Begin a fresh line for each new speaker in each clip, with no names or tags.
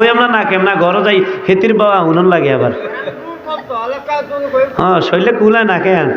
আমরা না কেমন ঘর যাই বাবা উনন লাগে আবার। হ্যাঁ শৈলে কুলায় না কেন?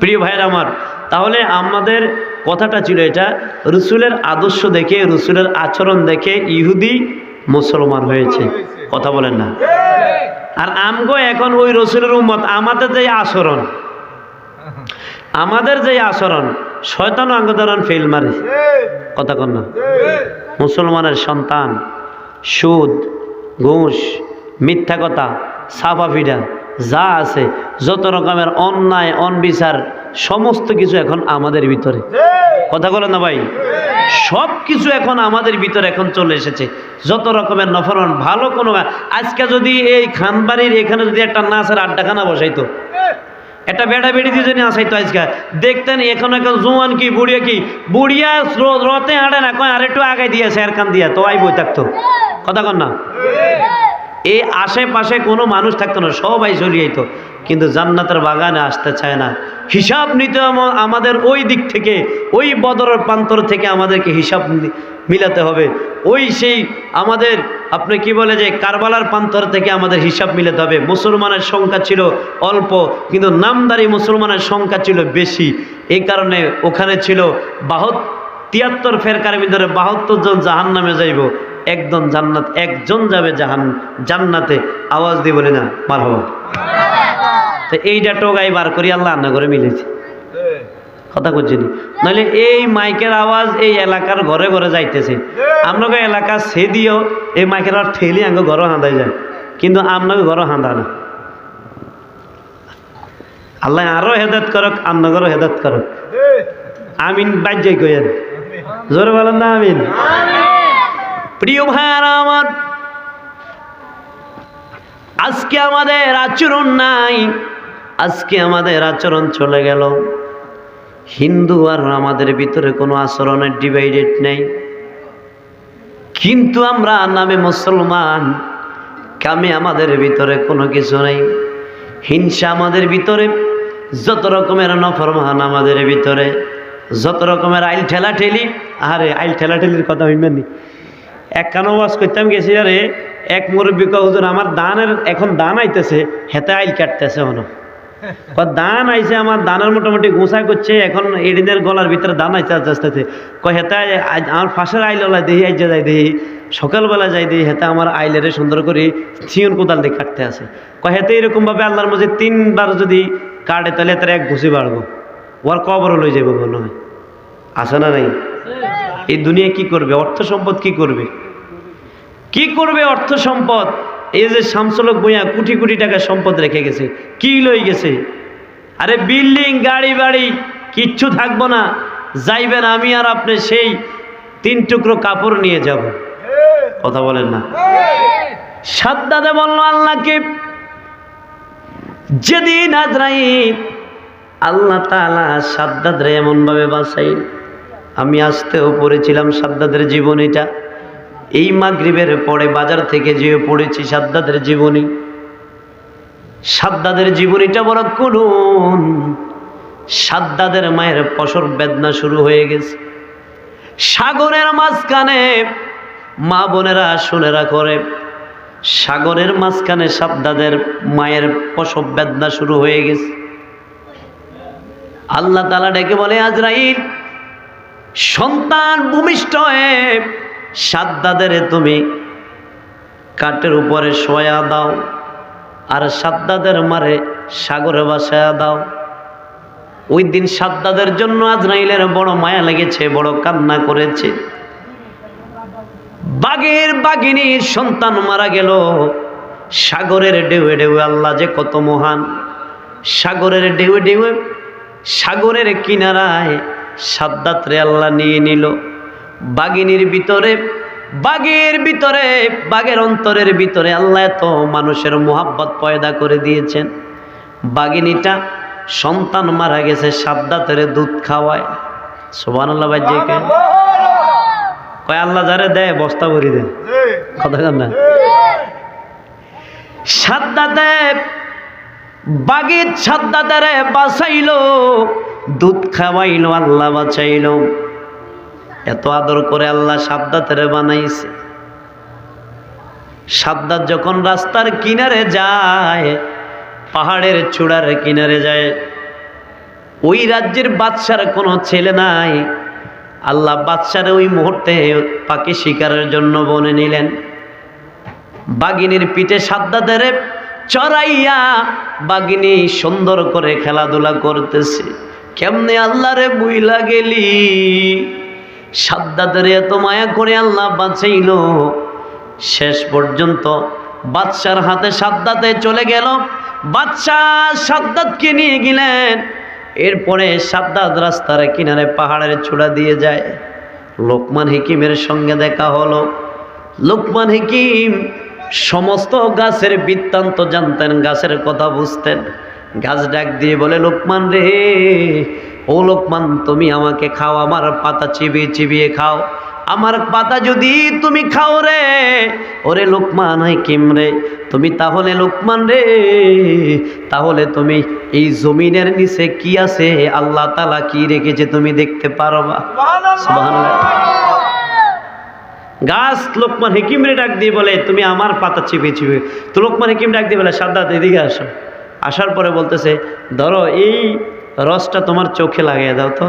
প্রিয় ভাইয়ের আমার, তাহলে আমাদের কথাটা ছিল এটা, রসুলের আদর্শ দেখে, রসুলের আচরণ দেখে ইহুদি মুসলমান হয়েছে। কথা বলেন না। আর আমগো এখন ওই রসুলের উম্মত, আমাদের যে আচরণ আমাদের যে আচরণ শয়তান আঙ্গদরণ ফেল মারে। কথা কন না। মুসলমানের সন্তান, সুদ, ঘুষ, মিথ্যা কথা সাফাফিডা যা আছে, যত রকমের অন্যায়, অনবিচার, সমস্ত কিছু এখন আমাদের ভিতরে। কথা বলেন না ভাই? সব কিছু এখন আমাদের ভিতরে এখন চলে এসেছে। যত রকমের নফরমান, ভালো কোনো আজকে যদি এই খানবাড়ির এখানে যদি একটা নাচের আড্ডাখানা বসাইতো একটা বেড়া বেড়ি দিয়ে জানি আসাইতো আজকে। দেখতেন, এখন এখন জোয়ান কি বুড়িয়া কি? বুড়িয়া রতে হাঁটে না, কয়, আর একটু আগে দিয়েছে আর কান দিয়া। তো আই বই থাকতো। কথা কন না। এই আশেপাশে কোনো মানুষ থাকতো না, সবাই চলে যেত কিন্তু জান্নাতের বাগানে আসতে চায় না। হিসাব নিতে আমাদের ওই দিক থেকে, ওই বদরের প্রান্তর থেকে আমাদেরকে হিসাব মিলাতে হবে। ওই সেই আমাদের আপনি কি বলে যে কারবালার প্রান্তর থেকে আমাদের হিসাব মিলাতে হবে? মুসলমানের সংখ্যা ছিল অল্প, কিন্তু নামদারি মুসলমানের সংখ্যা ছিল বেশি। এই কারণে ওখানে ছিল বাহত, তিয়াত্তর ফেরকার ভিতরে বাহাত্তর জন জাহান নামে যাইব। একজন জান্নাত, একজন যাবে জাহান, জান্নাতে। আওয়াজ দিয়ে বলে না মার হবা তো এইটা টোগাই বার করি, আল্লাহ রান্না করে মিলেছে কথা করছিনি নাহলে এই মাইকের আওয়াজ এই এলাকার ঘরে ঘরে যাইতেছে। আপনাকে এলাকা সে দিও, এই মাইকের আর ঠেলি আঙ্গ ঘরও হাঁদাই যায়। কিন্তু আপনাকে ঘরও হাঁদা না। আল্লাহ আরও হেদাত করক আপনাদেরও হেদাত করক। আমিন, বাজ্যাই কইেন জোরে বলেন না, আমিন। প্রিয় ভাইয়ার আমার, আজকে আমাদের আচরণ নাই। আজকে আমাদের আচরণ চলে গেল। হিন্দু আর আমাদের ভিতরে কোনো আচরণের ডিভাইডেড নেই। কিন্তু আমরা নামে মুসলমান, কামে আমাদের ভিতরে কোনো কিছু নেই। হিংসা আমাদের ভিতরে, যত রকমের নফরমান আমাদের ভিতরে, যত রকমের আইল ঠেলা ঠেলি আরে, আইল ঠেলা ঠেলির কথা হইবেন এক কানো ওয়াজ করতাম, গেছি, আরে, এক মুরব্বী হুজুর, আমার দানের এখন দান আইতেছে, হেতে আইল কাটতেছে হনো দান আইছে, আমার দানের মোটামুটি গোসা করছে, এখন এডিনের গলার ভিতরে দান আইতে আস্তে আস্তে কয়, হেতে আমার ফাঁসের আইল ওলা দেহি, আইজা যাই দেহি। সকালবেলা যাই দেহি, হেতে আমার আইলেরে সুন্দর করে ছিয়ন কোদাল দিয়ে কাটতে আসে কয়, হেতে এরকমভাবে আল্লাহর মাঝে তিনবার যদি কাটে, তাহলে তার এক ঘুষি বাড়বো। ওর কবরও লই যাব মনে হয়। আছে না নাই? এই দুনিয়া কি করবে? অর্থ সম্পদ কি করবে? কি করবে অর্থ সম্পদ? এই যে শামসলক বইয়া কোটি কোটি টাকা সম্পদ রেখে গেছে, কি লই গেছে? আরে বিল্ডিং, গাড়ি, বাড়ি, কিচ্ছু থাকব না, যাইবেন, আমি আর আপনি সেই তিন টুকরো কাপড় নিয়ে যাব। কথা বলেন না। সাদ্দাদে বলল, আল্লাহকে যেদিন আজরাইল, আল্লাহ তালা সাদ্দাদরে এমনভাবে বাঁচাই আমি আসতেও পড়েছিলাম সাদ্দাদের জীবনীটা। এই মাগরিবের পরে বাজার থেকে যেয়ে পড়েছি সাদ্দাদের জীবনী। সাদ্দাদের জীবনীটা বড় করুন সাদ্দাদের মায়ের পশর বেদনা শুরু হয়ে গেছে। সাগরের মাঝখানে মা বোনেরা শুনেরা করে সাগরের মাঝখানে সাদ্দাদের মায়ের প্রসব বেদনা শুরু হয়ে গেছে। আল্লাহ তালা ডেকে বলে, আজরাইল, সন্তান ভূমিষ্ঠ হয়ে সাদ্দাদের তুমি কাঠের উপরে শোয়া দাও, আর সাদ্দাদের মারে সাগরে বাসায়া দাও। ওই দিন সাদ্দাদের জন্য আজরাইলের বড় মায়া লেগেছে, বড় কান্না করেছে। বাঘের বাঘিনীর সন্তান মারা গেল। সাগরের ঢেউয়ে ঢেউয়ে আল্লাহ যে কত মহান। সাগরের ঢেউয়ে ঢেউয়ে সাগরের কিনারায় সাদ্দাত্রে আল্লাহ নিয়ে নিল। বাগিনীর ভিতরে, বাগের ভিতরে, বাগের অন্তরের ভিতরে আল্লাহ এত মানুষের মোহাব্বত পয়দা করে দিয়েছেন। বাগিনীটা সন্তান মারা গেছে সাদ্দাতের দুধ খাওয়ায়। সোবান আল্লাহ বাজ্যকে কয়, আল্লাহ যারে দেয়, বস্তা ভরি দেয়। কথা না? সাদ্দাতে বাগির সাদ্দাতারে বাঁচাইলো, দুধ খাওয়াইলো, আল্লাহ বাঁচাইলো। এত আদর করে আল্লাহ সাবদাতের বানাইছে। সাবদাত যখন রাস্তার কিনারে যায়, পাহাড়ের চূড়ার কিনারে যায়, ওই রাজ্যের বাদশার কোনো ছেলে নাই। আল্লাহ বাদশার ওই মুহূর্তে পাখি শিকারের জন্য বনে নিলেন। বাগিনীর পিঠে সাদ্দাদের চড়াইয়া বাগিনী সুন্দর করে খেলাধুলা করতেছে। কেমনে আল্লাহরে বুইলা গেলি? সাদ্দাদের এত মায়া করে আল্লাহ বাঁচাইল। শেষ পর্যন্ত বাদশার হাতে সাদ্দাতে চলে গেল। বাদশাহ সাদ্দাতকে নিয়ে গেলেন। এরপরে সাদ্দাত রাস্তার কিনারে পাহাড়ের চূড়া দিয়ে যায়। লোকমান হিকিমের সঙ্গে দেখা হলো। লোকমান হিকিম সমস্ত গাছের বৃত্তান্ত জানতেন, গাছের কথা বুঝতেন। গাছ ডাক দিয়ে বলে, লোকমান রে ও লোকমান তুমি আমাকে খাও আমার পাতা চিবিয়ে চিবিয়ে খাও। আমার পাতা যদি তুমি খাও রে ওরে লোকমান হাকিম রে? তুমি তাহলে লোকমান রে? তাহলে তুমি এই জমিনের নিচে কি আছে? আল্লাহ তালা কি রেখেছে তুমি দেখতে পারবা? গাছ লোকমান হেকিম রে ডাক দিয়ে বলে তুমি আমার পাতা চিপে চিপে তো লোকমান হেকিম ডাক দিয়ে বলে সাদ্দাত এদিকে আসো। আসার পরে বলতেছে ধরো এই রসটা তোমার চোখে লাগাইয়া দাও তো।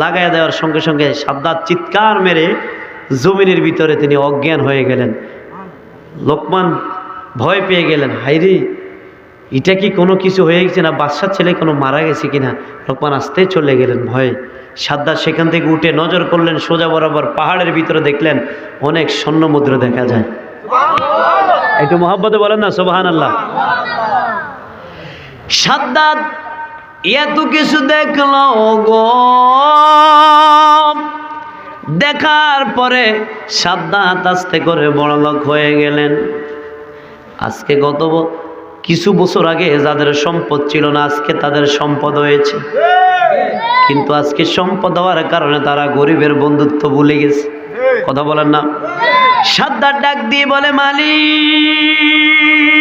লাগাই দেওয়ার সঙ্গে সঙ্গে সাদ্দাত চিৎকার মেরে জমিনের ভিতরে তিনি অজ্ঞান হয়ে গেলেন। লোকমান ভয় পেয়ে গেলেন হাইরে এটা কি কোনো কিছু হয়ে গেছে না? বাচ্চার ছেলে কোনো মারা গেছে কিনা? লোকমান আসতেই চলে গেলেন ভয়ে। সাদ্দাত সেখান থেকে উঠে নজর করলেন সোজা বরাবর পাহাড়ের ভিতরে দেখলেন অনেক স্বর্ণ মুদ্রা দেখা যায়। একটু মোহাব্বতে বলেন না সোবাহান আল্লাহ সাদ্দাত এত কিছু দেখল গো। দেখার পরে সাদ্দাত আস্তে করে বড় লোক হয়ে গেলেন। আজকে গত কিছু বছর আগে যাদের সম্পদ ছিল না, আজকে তাদের সম্পদ হয়েছে। কিন্তু আজকে সম্পদ হওয়ার কারণে তারা গরিবের বন্ধুত্ব ভুলে গেছে। কথা বলেন না। সাদ্দার ডাক দিয়ে বলে, মালিক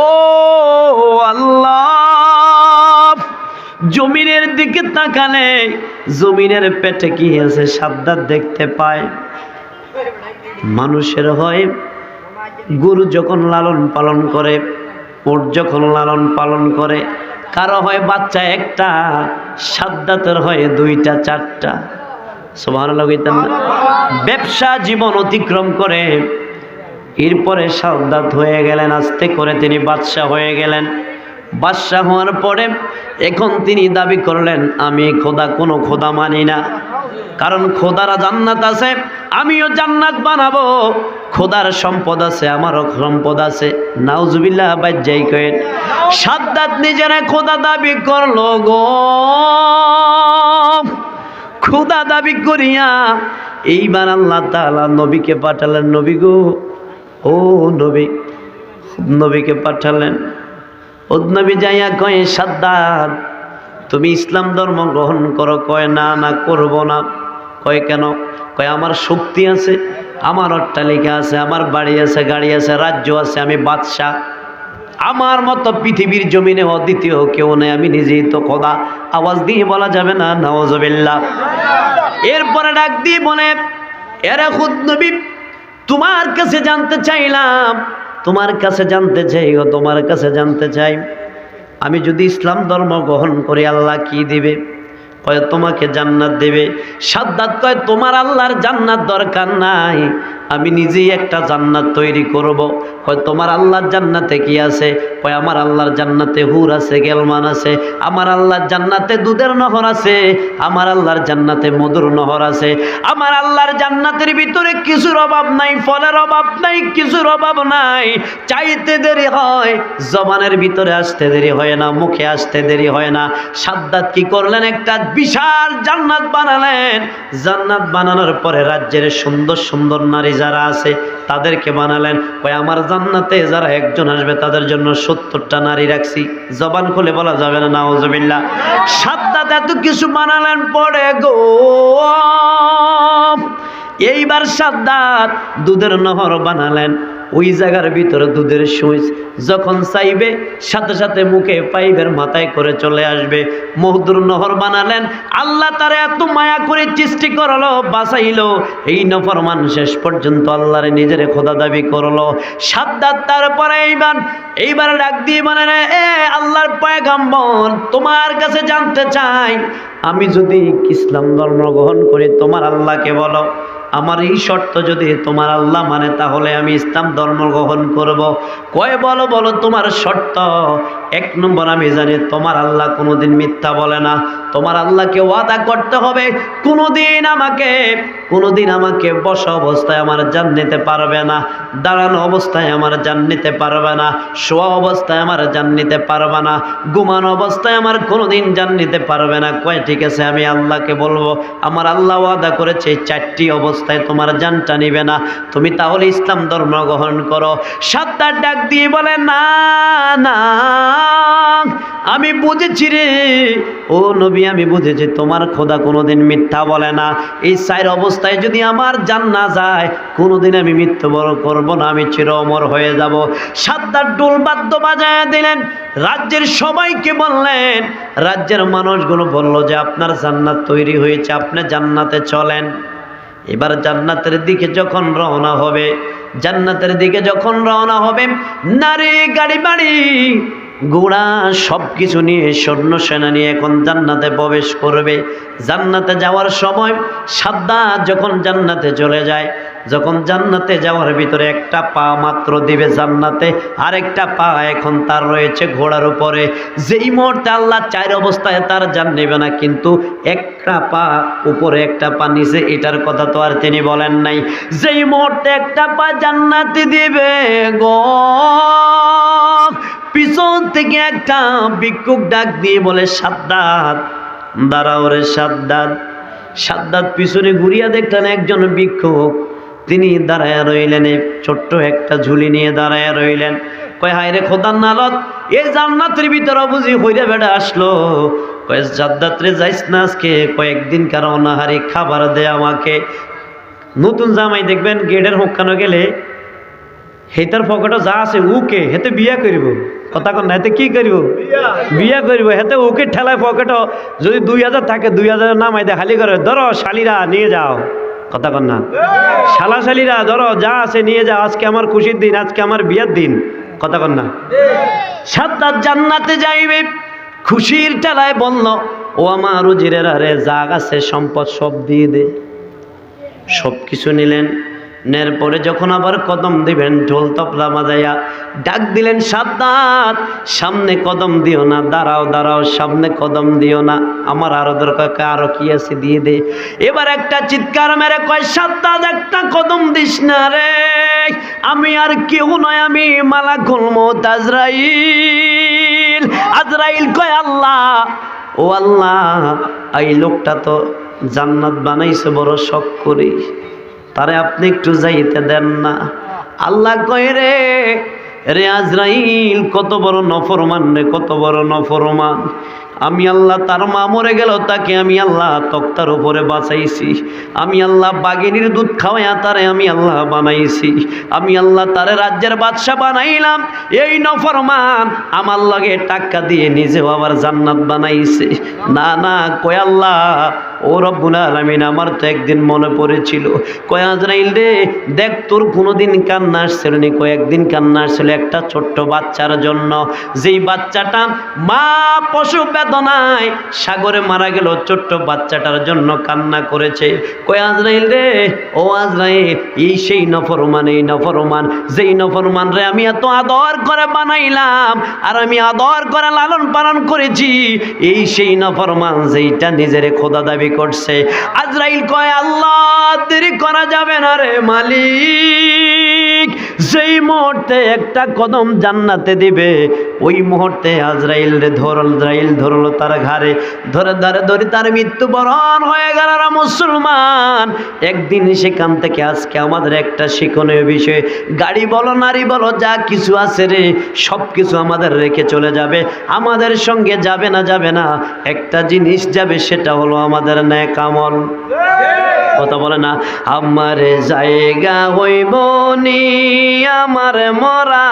ও আল্লাহ, জমিনের দিকে তাকালে জমিনের পেটে কি আছে সাদ্দার দেখতে পায়। মানুষের হয়, গরু যখন লালন পালন করে ওর যখন লালন পালন করে, কারও হয় বাচ্চা একটা সাদ্দাতের হয় দুইটা, চারটা। সবার লগিতেন ব্যবসা জীবন অতিক্রম করে এরপরে সাদ্দাত হয়ে গেলেন, আস্তে করে তিনি বাদশাহ হয়ে গেলেন। বাদশাহ হওয়ার পরে এখন তিনি দাবি করলেন, আমি খোদা, কোনো খোদা মানি না। কারণ খোদারা জান্নাত আছে, আমিও জান্নাত বানাবো। খোদার সম্পদ আছে, আমারও সম্পদ আছে। নাউজুবিল্লাহ, বাজ্জাই কয়েন সাদ্দাত নিজেরা খোদা দাবি করল গো। খোদা দাবি করিয়া এইবার আল্লাহ তাআলা নবীকে পাঠালেন, নবী গো ও নবী, নবীকে পাঠালেন। নবী যাইয়া কয়ে, সাদ্দাত, তুমি ইসলাম ধর্ম গ্রহণ করো। কয়, না না, করব না। কয়, কেন? কয়, আমার শক্তি আছে, আমার অট্টালিকা আছে, আমার বাড়ি আছে, গাড়ি আছে, রাজ্য আছে, আমি বাদশাহ। আমার মতো পৃথিবীর জমিনে অদ্বিতীয় কেউ নেই, আমি নিজেই তো কদা আওয়াজ দিয়ে বলা যাবে না নওয়াজবিল্লাহ এরপরে ডাক দিয়ে বলে, এরা খুদ নবী তোমার কাছে জানতে চাইলাম, তোমার কাছে জানতে চাই ও তোমার কাছে জানতে চাই। আমি যদি ইসলাম ধর্ম গ্রহণ করি, আল্লাহ কি দিবে? কয়, তোমাকে জান্নাত দেবে। সাদ্দাত কয়, তোমার আল্লাহর জান্নাত দরকার নাই। আমি নিজেই একটা জান্নাত তৈরি করব। কয়, তোমার আল্লাহর জান্নাতে কি আছে? কয়, আমার আল্লাহর জান্নাতে হুর আছে, গেলমান আছে। আমার আল্লাহর জান্নাতে দুধের নহর আছে। আমার আল্লাহর জান্নাতে মধুর নহর আছে। আমার আল্লাহর জান্নাতের ভিতরে কিছুর অভাব নাই, ফলের অভাব নাই, কিছুর অভাব নাই। চাইতে দেরি হয়, জবানের ভিতরে আসতে দেরি হয় না, মুখে আসতে দেরি হয় না। সাদ্দাত কি করলেন? একটা বিশাল জান্নাত বানালেন। জান্নাত বানানোর পরে রাজ্যের সুন্দর সুন্দর নারী যারা আছে, তাদেরকে বানালেন। ওই আমার জান্নাতে যারা একজন আসবে, তাদের জন্য সত্তরটা নারী রাখছি। জবান খুলে বলা যাবে না নাওজবিল্লা সাতটা এত কিছু বানালেন পরে গো। এইবার সাদ্দাত দুধের নহর বানালেন। ওই জায়গার ভিতরে দুধের সুইচ যখন চাইবে, সাথে সাথে মুখে পাইপের মাথায় করে চলে আসবে। মহদুর নহর বানালেন, আল্লাহ তার এত মায়া করে সৃষ্টি করল, বাঁচাইলো। এই নফরমান শেষ পর্যন্ত আল্লাহর নিজের খোদা দাবি করল। সাদ্দাত তারপরে এইবার এইবার ডাক দিয়ে মানে এ আল্লাহর পয়গাম্বর, তোমার কাছে জানতে চাই। আমি যদি ইসলাম ধর্ম গ্রহণ করি, তোমার আল্লাহকে বলো। আমার এই শর্ত যদি তোমার আল্লাহ মানে তাহলে আমি ইসলাম ধর্ম গ্রহণ করব। কয় বলো বলো তোমার শর্ত? এক নম্বর আমি জানি, তোমার আল্লাহ কোনোদিন মিথ্যা বলে না। তোমার আল্লাহকে ওয়াদা করতে হবে, কোনোদিন আমাকে কোনোদিন আমাকে বসা অবস্থায় আমার জান নিতে পারবে না, দাঁড়ানো অবস্থায় আমার জান নিতে পারবে না, শোয়া অবস্থায় আমার জান নিতে পারবে না, ঘুমানো অবস্থায় আমার কোনোদিন জান নিতে পারবে না। কয়, ঠিক আছে, আমি আল্লাহকে বলব, আমার আল্লাহ ওয়াদা করেছে চারটি অবস্থায় তোমার জানটা নিবে না। তুমি তাহলে ইসলাম ধর্ম গ্রহণ করো। সাতটার ডাক দিয়ে বলে, না না আমি বুঝেছি রে। ও নবী, আমি বুঝেছি, তোমার খোদা কোনোদিন মিথ্যা বলে না। এই সাইর অবস্থায় যদি আমার জান না যায়, কোনোদিন আমি মৃত্যুবরণ করব না, আমি চির অমর হয়ে যাব। সাতটার ডোল বাদ্য বাজায় দিলেন। রাজ্যের সবাইকে বললেন, রাজ্যের মানুষগুলো বলল যে, আপনার জান্নাত তৈরি হয়েছে, আপনি জান্নাতে চলেন। এবার জান্নাতের দিকে যখন রওনা হবে, জান্নাতের দিকে যখন রওনা হবে, নারী গাড়ি বাড়ি ঘোড়া সব কিছু নিয়ে সৈন্য সেনা নিয়ে এখন জান্নাতে প্রবেশ করবে। জান্নাতে যাওয়ার সময় সাদ্দা যখন জান্নাতে চলে যায় যখন জান্নাতে যাওয়ার ভিতরে একটা পা মাত্র দিবে জান্নাতে, আরেকটা পা এখন তার রয়েছে ঘোড়ার উপরে। যেই মুহূর্তে আল্লাহ চার অবস্থায় তার জান নেবে না, কিন্তু একটা পা উপরে একটা পা নিচে, এটার কথা তো আর তিনি বলেন নাই। যেই মুহূর্তে একটা পা জান্নাতে দিবে গো, পিছন থেকে একটা ভিক্ষুক ডাক দিয়ে বলে, সাদ্দাত, দাঁড়াও রে সাদ্দাত। সাদ্দাত পিছনে ঘুরিয়া দেখলেন একজন ভিক্ষুক। তিনি দাঁড়ায়া রইলেন এই ছোট্ট একটা ঝুলি নিয়ে দাঁড়ায়া রইলেন। কয় হায় রে খোদার নালত এই জান্নাতের ভিতরে বুঝি হইরে বেড়ে আসলো। কয় জাদ্দাত্রে যাইস না আজকে কয়েকদিন কারণ অনাহারি খাবার দে আমাকে। নতুন জামাই দেখবেন গেটের হোকানো গেলে হেতার পকেটে যা আছে উকে হেতে বিয়া করিব। কথা কন হেতে কি করিব? বিয়া। করিব হেতে উকে ঠেলায় পকেট যদি দুই হাজার থাকে দুই হাজার নামাই দে খালি করে ধরো শালিরা নিয়ে যাও। কথা কন না। শালা শালিরা ধরো, যা আছে নিয়ে যা আজকে আমার খুশির দিন, আজকে আমার বিয়ের দিন। কথা কন না। সাদ্দাত জান্নাতে যাইবে, খুশির টালায় বলল, ও আমার উজিরের আরে, যা আছে সম্পদ সব দিয়ে দে। সব কিছু নিলেন। নের পরে যখন আবার কদম দিবেন, ঢোল তপলা বাজাইয়া ডাক দিলেন, সাবধান, সামনে কদম দিও না, দাঁড়াও দাঁড়াও, সামনে কদম দিও না, আমার আরও দরকার আরও কি আছে, দিয়ে দে। এবার একটা চিৎকার মেরে কয়, সাবধান, একটা কদম দিস না রে, আমি আর কেউ নয়, আমি মালা কলমো আজরাইল। আজরাইল কয়, আল্লাহ, ও আল্লাহ, এই লোকটা তো জান্নাত বানাইছে, বড় শখ করি তারে আপনি একটু যাইতে দেন না। আল্লাহ কয় রে রে আজরাইল, কত বড় নফরমান রে, কত বড় নফরমান। আমি আল্লাহ তার মা মরে গেল, তাকে আমি আল্লাহ তক্তার উপরে বাঁচাইছি। আমি আল্লাহ বাগিনীর দুধ খাওয়াইয়া তারে আমি আল্লাহ বানাইছি। আমি আল্লাহ তারে রাজ্যের বাদশা বানাইলাম। এই নফরমান আমার লাগে টাকা দিয়ে নিজেও আবার জান্নাত বানাইছে। না না, কয় আল্লাহ, ও রব্বুল আলামিন, আমার তো একদিন মনে পড়েছিল। কয় আজরাইল রে, দেখ তোর কোনোদিন কান্না আসছিল নি? কয়েকদিন কান্না আসছিল একটা ছোট্ট বাচ্চার জন্য। যেই বাচ্চাটা মা পশু বেদনায় সাগরে মারা গেল ছোট্ট বাচ্চাটার জন্য কান্না করেছে। কয় আজরাইল রে? ও আজরাইল, এই সেই নফরমান, এই নফরমান, যেই নফরমান রে আমি এত আদর করে বানাইলাম আর আমি আদর করে লালন পালন করেছি, এই সেই নফরমান যেইটা নিজের খোদা দাবি করছে। আজরাইল কয়, আল্লাহ, দেরি করা যাবে না রে মালিক। যেই মুহূর্তে একটা কদম জান্নাতে দিবে, ওই মুহূর্তে আজরাইল রে ধরল, আজরাইল ধরলো তার ঘাড়ে। ধরে ধরে ধরে তার মৃত্যুবরণ হয়ে গেল মুসলমান। একদিন সেখান থেকে আজকে আমাদের একটা শিক্ষণীয় বিষয়। গাড়ি বলো, নারী বলো, যা কিছু আছে রে সব কিছু আমাদের রেখে চলে যাবে। আমাদের সঙ্গে যাবে না যাবে না। একটা জিনিস যাবে, সেটা হলো আমাদের ন্যাক আমল। কথা বলে না? আমার জায়গা হইব নি, আমার মরা